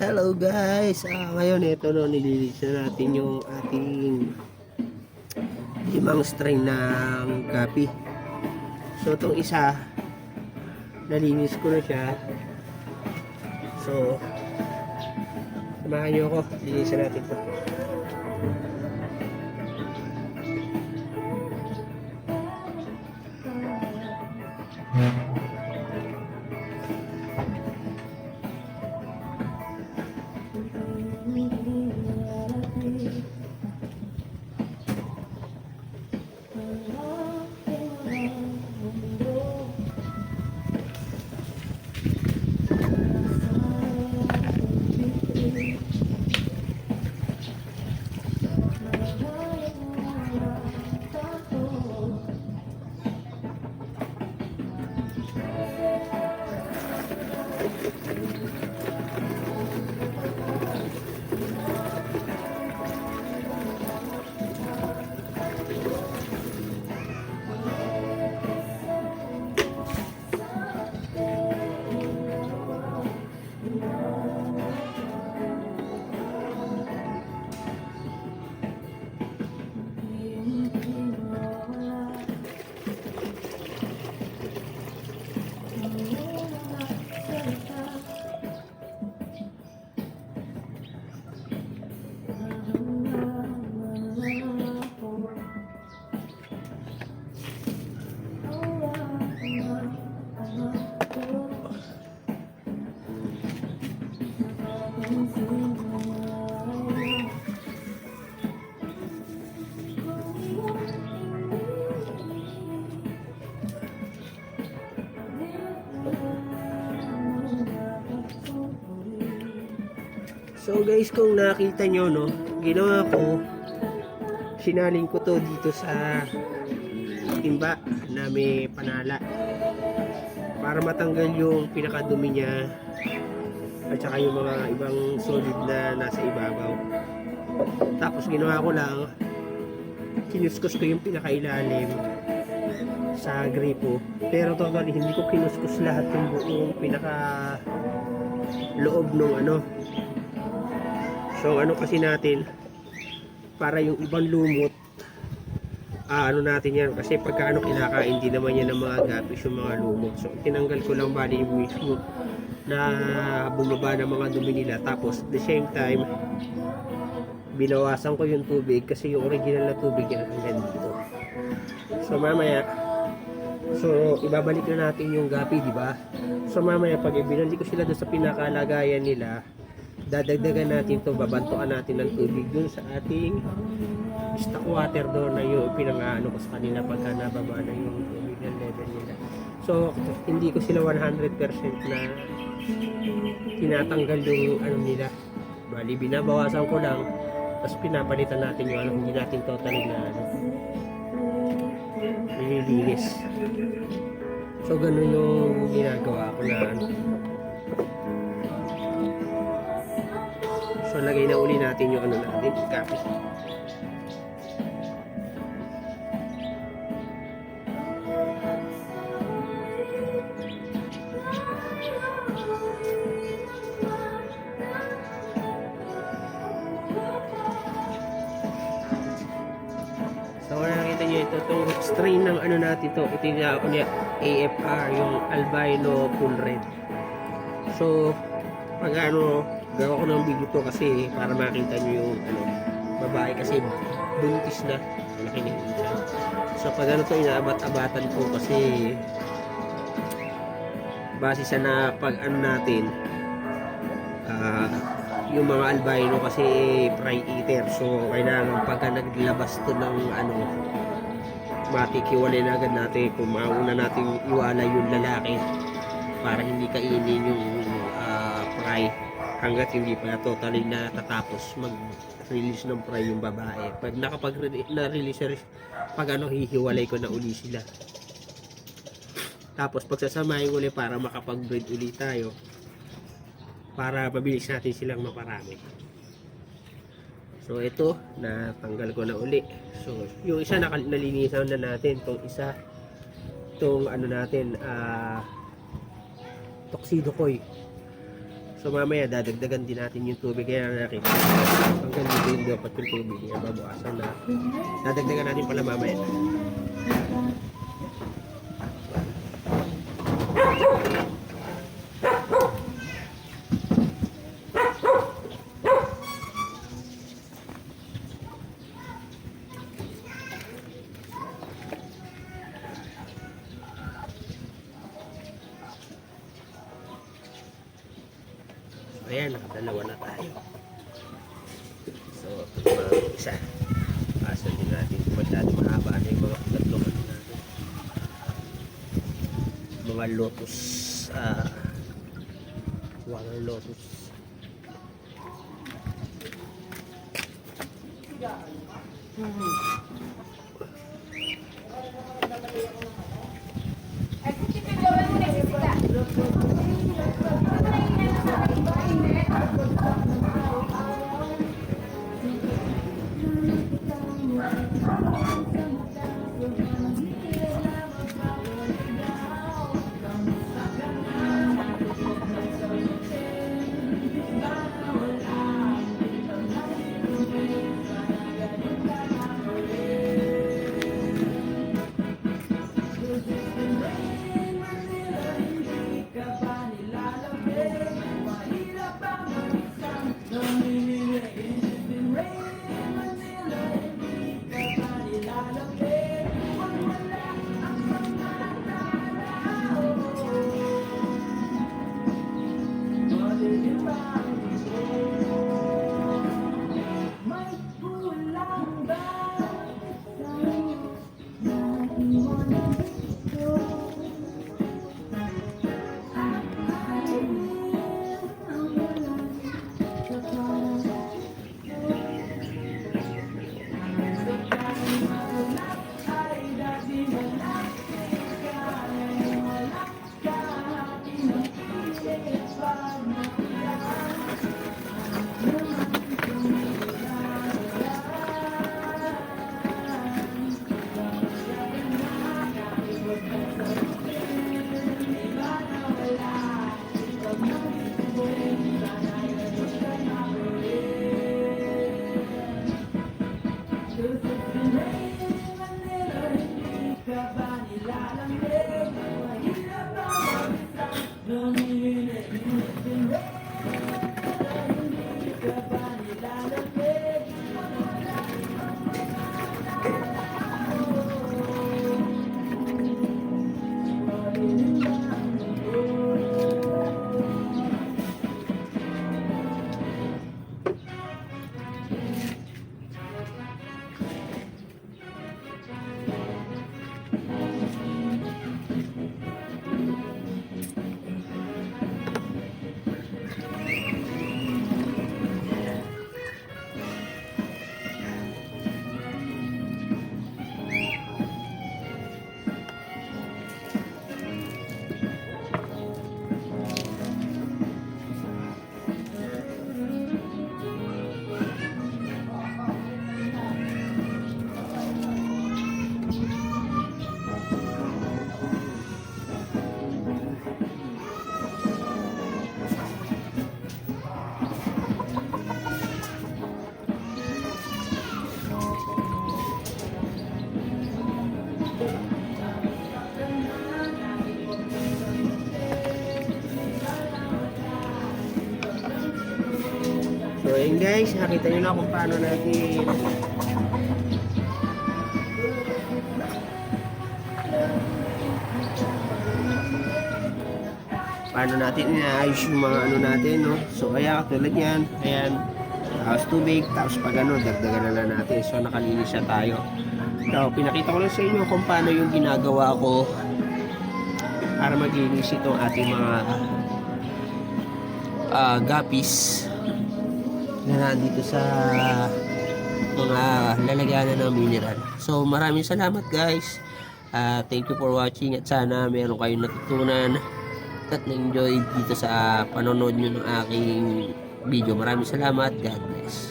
Hello guys! Ah, ngayon ito no, nililis na natin yung ating limang strain ng kape. So itong isa, nalinis ko na siya. So, samahan niyo ako, linisan natin to. Oh. So guys, kung nakita nyo, no, ginawa ko, sinaling ko to dito sa timba na may panala para matanggal yung pinakadumi niya at saka yung mga ibang solid na nasa ibabaw. Tapos ginawa ko lang, kinuskus ko yung pinakailalim sa gripo. Pero totally, hindi ko kinuskus lahat yung buong pinaka loob nung ano, So ano kasi natin para yung ibang lumot ah, ano natin yan kasi pagka ano kinakain din naman yan ng mga gapis yung mga lumot. So tinanggal ko lang bali yung mismo na bumaba ng mga dumi nila tapos the same time binawasan ko yung tubig kasi yung original na tubig yan hanggang dito. So mamaya So, ibabalik na natin yung gapi, di ba? So, mamaya, pag ibinalik ko sila doon sa pinakalagayan nila, dadagdagan natin to babantuan natin ng tubig dun sa ating stock water doon na yung pinangaano ko sa kanila pagka nababa na yung tubig ng level nila. So hindi ko sila 100% na tinatanggal yung ano nila. Bali binabawasan ko lang tapos pinapalitan natin yung ano hindi natin totally na ano nililinis. So ganun yung ginagawa ko na ano So lagay na uli natin yung ano natin, copy. Strain ng ano natin to, ito yung ako niya, AFR, yung albino full red. So, pag ano, gawa ko ng video to kasi para makita nyo yung ano, babae kasi buntis na. Malaki na yung so pag ano to inaabat-abatan ko kasi base sa na pag ano natin ah, yung mga albino kasi prey eater. So kailangan pagka naglabas to ng ano matikiwalay na agad natin kung mauna natin iwala yung lalaki para hindi kainin yung ah, prey hanggat hindi pa totally na tatapos mag-release ng prey yung babae. Pag nakapag na-release pag ano hihiwalay ko na uli sila. Tapos pagsasamahin uli para makapag-breed uli tayo para mabilis natin silang maparami. So ito, natanggal ko na uli. So yung isa nalinisan na natin, tong isa tong ano natin, ah Tuxedo Koi. So mamaya dadagdagan din natin yung tubig kaya nakita. Hanggang dito yung dapat yung tubig niya babawasan na. Dadagdagan natin pala mamaya. Nakadalawa na tayo. So, mga isa. Pasan din natin. Masyado mahaba na yung mga tatlong ano natin. Mga lotus. ah water lotus. So ayun guys, nakita nyo na kung paano natin paano natin inaayos yung mga ano natin, no? So kaya katulad yan, ayan, tapos tubig, tapos pag ano, dagdagan na lang natin. So nakalinis na tayo. So pinakita ko lang sa inyo kung paano yung ginagawa ko para maglinis itong ating mga ah, gapis na nandito sa mga lalagyanan ng mineral. So maraming salamat guys. Ah, thank you for watching at sana meron kayong natutunan at na-enjoy dito sa panonood nyo ng aking video. Maraming salamat. God bless.